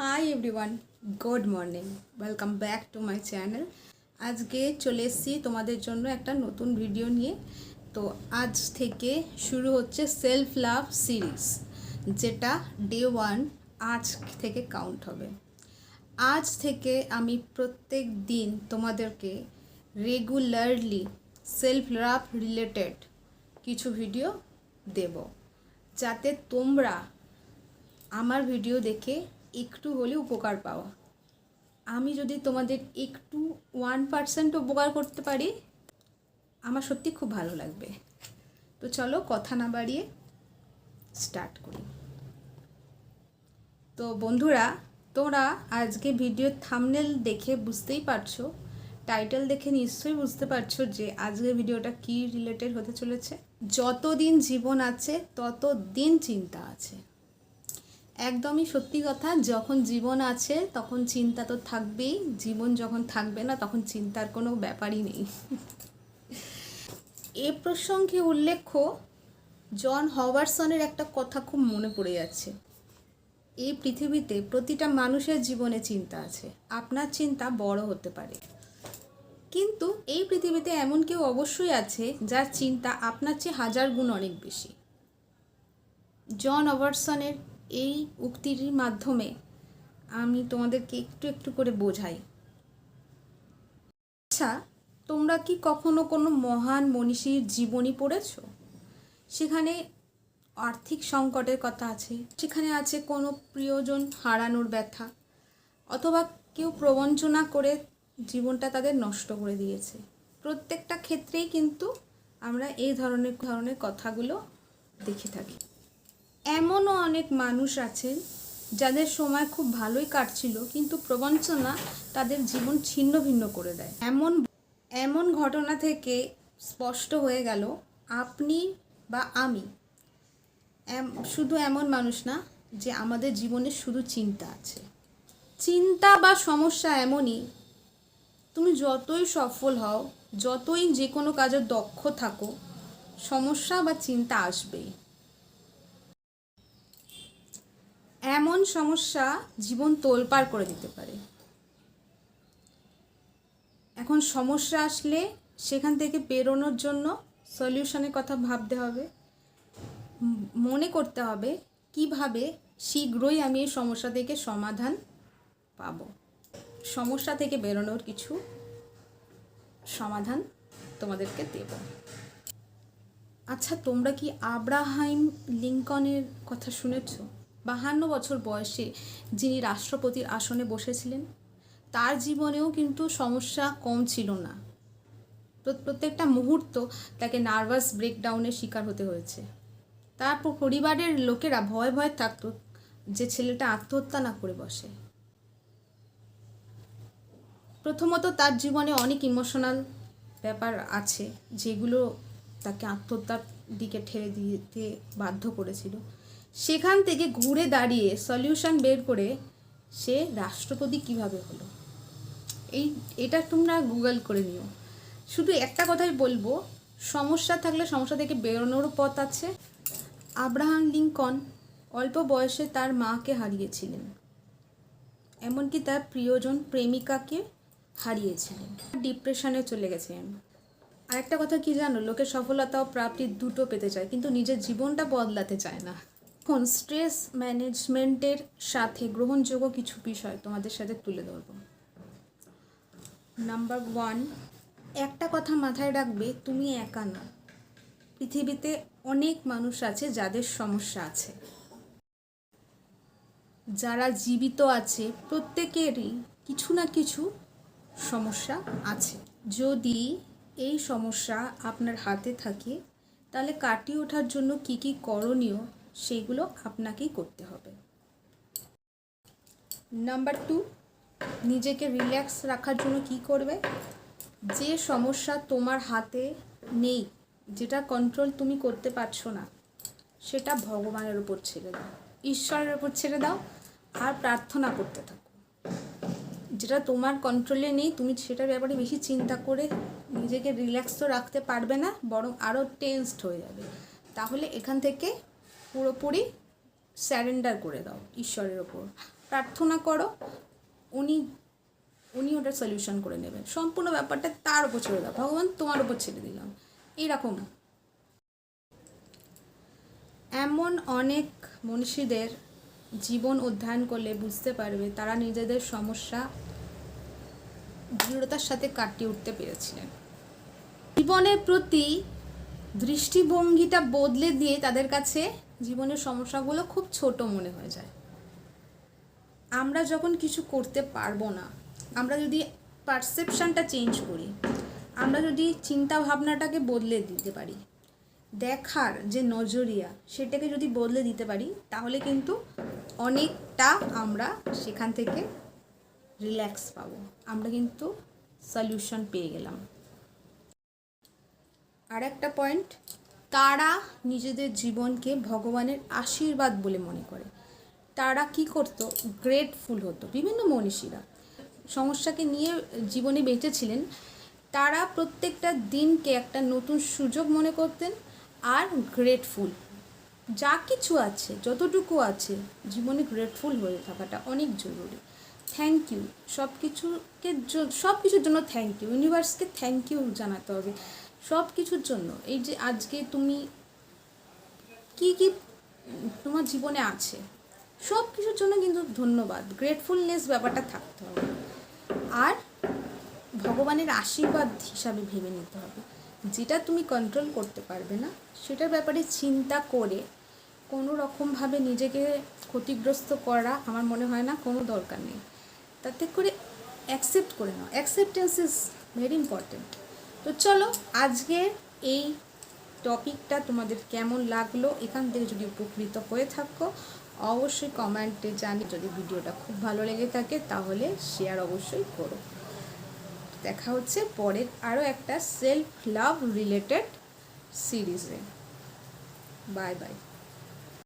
Hi everyone good morning welcome back to my channel আজকে চলে এসেছি তোমাদের জন্য একটা নতুন ভিডিও নিয়ে। তো আজ থেকে শুরু হচ্ছে সেলফ লাভ সিরিজ যেটা ডে ওয়ান আজ থেকে কাউন্ট হবে। আজ থেকে আমি প্রত্যেক দিন তোমাদেরকে রেগুলারলি সেলফ লাভ রিলেটেড কিছু ভিডিও দেব। যাতে তোমরা আমার ভিডিও দেখে একটু হলে উপকার পাওয়া আমি যদি তোমাদের একটু ওয়ান পার্সেন্ট উপকার করতে পারি, আমার সত্যি খুব ভালো লাগবে। তো চলো কথা না বাড়িয়ে স্টার্ট করি। তো বন্ধুরা, তোমরা আজকে ভিডিওর থামনেল দেখে বুঝতেই পারছ টাইটেল দেখে নিশ্চয়ই বুঝতে পারছ যে আজকের ভিডিওটা কি রিলেটেড হতে চলেছে। যতদিন জীবন আছে তত দিন চিন্তা আছে। একদমই সত্যি কথা, যখন জীবন আছে তখন চিন্তা তো থাকবেই, জীবন যখন থাকবে না তখন চিন্তার কোনো ব্যাপারই নেই। এ প্রসঙ্গে উল্লেখ্য, জন হওয়ারসনের একটা কথা খুব মনে পড়ে যাচ্ছে। এই পৃথিবীতে প্রতিটা মানুষের জীবনে চিন্তা আছে, আপনার চিন্তা বড় হতে পারে। কিন্তু এই পৃথিবীতে এমন কেউ অবশ্যই আছে যার চিন্তা আপনার চেয়ে হাজার গুণ অনেক বেশি। জন অবারসনের এই উক্তির মাধ্যমে আমি তোমাদেরকে একটু একটু করে বোঝাই। আচ্ছা তোমরা কি কখনো কোনো মহান মনীষীর জীবনী পড়েছ? সেখানে আর্থিক সংকটের কথা আছে, সেখানে আছে কোনো প্রিয়জন হারানোর ব্যথা, অথবা কেউ প্রবঞ্চনা করে জীবনটা তাদের নষ্ট করে দিয়েছে। প্রত্যেকটা ক্ষেত্রেই কিন্তু আমরা এই ধরনের ধরনের কথাগুলো দেখে থাকি। এমনও অনেক মানুষ আছেন যাদের সময় খুব ভালোই কাটছিল, কিন্তু প্রবঞ্চনা তাদের জীবন ছিন্ন ভিন্ন করে দেয়। এমন এমন ঘটনা থেকে স্পষ্ট হয়ে গেল, আপনি বা আমি শুধু এমন মানুষ না, যে আমাদের জীবনে শুধু চিন্তা আছে। চিন্তা বা সমস্যা এমনই, তুমি যতই সফল হও, যতই যে কোনো কাজে দক্ষ থাকো, সমস্যা বা চিন্তা আসবেই। এমন সমস্যা জীবন তোলপাড় করে দিতে পারে। এখন সমস্যা আসলে সেখান থেকে বেরোনোর জন্য সলিউশনের কথা ভাবতে হবে। মনে করতে হবে কীভাবে শীঘ্রই আমি এই সমস্যা থেকে সমাধান পাব। সমস্যা থেকে বেরোনোর কিছু সমাধান তোমাদেরকে দেব। আচ্ছা তোমরা কি আব্রাহাম লিঙ্কনের কথা শুনেছো? বাহান্ন বছর বয়সে যিনি রাষ্ট্রপতির আসনে বসেছিলেন, তার জীবনেও কিন্তু সমস্যা কম ছিল না। প্র- প্রত্যেকটা মুহূর্ত তাকে নার্ভাস ব্রেকডাউনের শিকার হতে হয়েছে। তারপর পরিবারের লোকেরা ভয় ভয় থাকতো যে ছেলেটা আত্মহত্যা না করে বসে। প্রথমত তার জীবনে অনেক ইমোশনাল ব্যাপার আছে, যেগুলো তাকে আত্মহত্যার দিকে ঠেলে দিতে বাধ্য করেছিল। সেখান থেকে ঘুরে দাঁড়িয়ে সলিউশন বের করে সে রাষ্ট্রপতি কীভাবে হলো? এই, এটা তোমরা গুগল করে নিও। শুধু একটা কথাই বলব, সমস্যা থাকলে সমস্যা থেকে বেরোনোরও পথ আছে। আব্রাহাম লিঙ্কন অল্প বয়সে তার মাকে হারিয়েছিলেন। এমনকি তার প্রিয়জন প্রেমিকাকে হারিয়েছিলেন। ডিপ্রেশনে চলে গেছেন। আরেকটা কথা কি জানো? লোকে সফলতা ও প্রাপ্তি দুটো পেতে চায়, কিন্তু নিজের জীবনটা বদলাতে চায় না। এখন স্ট্রেস ম্যানেজমেন্টের সাথে গ্রহণযোগ্য কিছু বিষয় তোমাদের সাথে তুলে ধরবো। নাম্বার ওয়ান একটা কথা মাথায় রাখবে, তুমি একা না। পৃথিবীতে অনেক মানুষ আছে যাদের সমস্যা আছে। যারা জীবিত আছে, প্রত্যেকেরই কিছু না কিছু সমস্যা আছে। যদি এই সমস্যা আপনার হাতে থাকে, তাহলে কাটিয়ে ওঠার জন্য কি কি করণীয় সেগুলো আপনাকেই করতে হবে। নাম্বার টু নিজেকে রিল্যাক্স রাখার জন্য কি করবে? যে সমস্যা তোমার হাতে নেই, যেটা কন্ট্রোল তুমি করতে পারছ না, সেটা ভগবানের উপর ছেড়ে দাও, ঈশ্বরের উপর ছেড়ে দাও, আর প্রার্থনা করতে থাকো। যেটা তোমার কন্ট্রোলে নেই, তুমি সেটার ব্যাপারে বেশি চিন্তা করে নিজেকে রিল্যাক্স তো রাখতে পারবে না, বরং আরও টেন্সড হয়ে যাবে। তাহলে এখান থেকে পুরোপুরি স্যারেন্ডার করে দাও ঈশ্বরের ওপর। প্রার্থনা করো, উনি উনি ওটার সলিউশন করে নেবেন। সম্পূর্ণ ব্যাপারটা তার উপর ছেড়ে দাও। ভগবান তোমার উপর ছেড়ে দিলাম। এইরকম। এমন অনেক মনীষীদের জীবন অধ্যয়ন করলে বুঝতে পারবে তারা নিজেদের সমস্যা দৃঢ়তার সাথে কাটিয়ে উঠতে পেরেছিলেন। জীবনের প্রতি দৃষ্টিভঙ্গিটা বদলে দিয়ে তাদের কাছে জীবনের সমস্যাগুলো খুব ছোট মনে হয়ে যায়। আমরা যখন কিছু করতে পারব না, আমরা যদি পারসেপশনটা চেঞ্জ করি, আমরা যদি চিন্তা ভাবনাটাকে বদলে দিতে পারি, দেখার যে নজরিয়া সেটাকে যদি বদলে দিতে পারি, তাহলে কিন্তু অনেকটা আমরা সেখান থেকে রিল্যাক্স পাবো। আমরা কিন্তু সলিউশন পেয়ে গেলাম। আর একটা পয়েন্ট তারা নিজেদের জীবনকে ভগবানের আশীর্বাদ বলে মনে করে। তারা কি করতো? গ্রেটফুল হতো। বিভিন্ন মনীষীরা সমস্যাকে নিয়ে জীবনে বেঁচেছিলেন। তারা প্রত্যেকটা দিনকে একটা নতুন সুযোগ মনে করতেন আর গ্রেটফুল যা কিছু আছে, যতটুকু আছে, জীবনে গ্রেটফুল হয়ে থাকাটা অনেক জরুরি। থ্যাংক ইউ সব কিছুকে সব কিছুর জন্য থ্যাংক ইউ ইউনিভার্সকে থ্যাংক ইউ জানাতে হবে। সব কিছুর জন্য। এই যে আজকে তুমি কি কি তোমার জীবনে আছে সব কিছুর জন্য কিন্তু ধন্যবাদ। গ্রেটফুলনেস ব্যাপারটা থাকতে হবে। আর ভগবানের আশীর্বাদ হিসাবে ভেবে নিতে হবে। যেটা তুমি কন্ট্রোল করতে পারবে না, সেটার ব্যাপারে চিন্তা করে কোনো রকমভাবে নিজেকে ক্ষতিগ্রস্ত করা আমার মনে হয় না, কোনো দরকার নেই। তাতে করে অ্যাকসেপ্ট করে নাও। অ্যাকসেপ্টেন্স ইজ ভেরি ইম্পর্টেন্ট তো চলো, আজকের এই টপিকটা তোমাদের কেমন লাগল এখান থেকে যদি উপকৃত হয়ে থাকো, অবশ্যই কমেন্টে জানি যদি ভিডিওটা খুব ভালো লেগে থাকে, তাহলে শেয়ার অবশ্যই করো। দেখা হচ্ছে পরের আরও একটা সেলফ লাভ রিলেটেড সিরিজে বাই বাই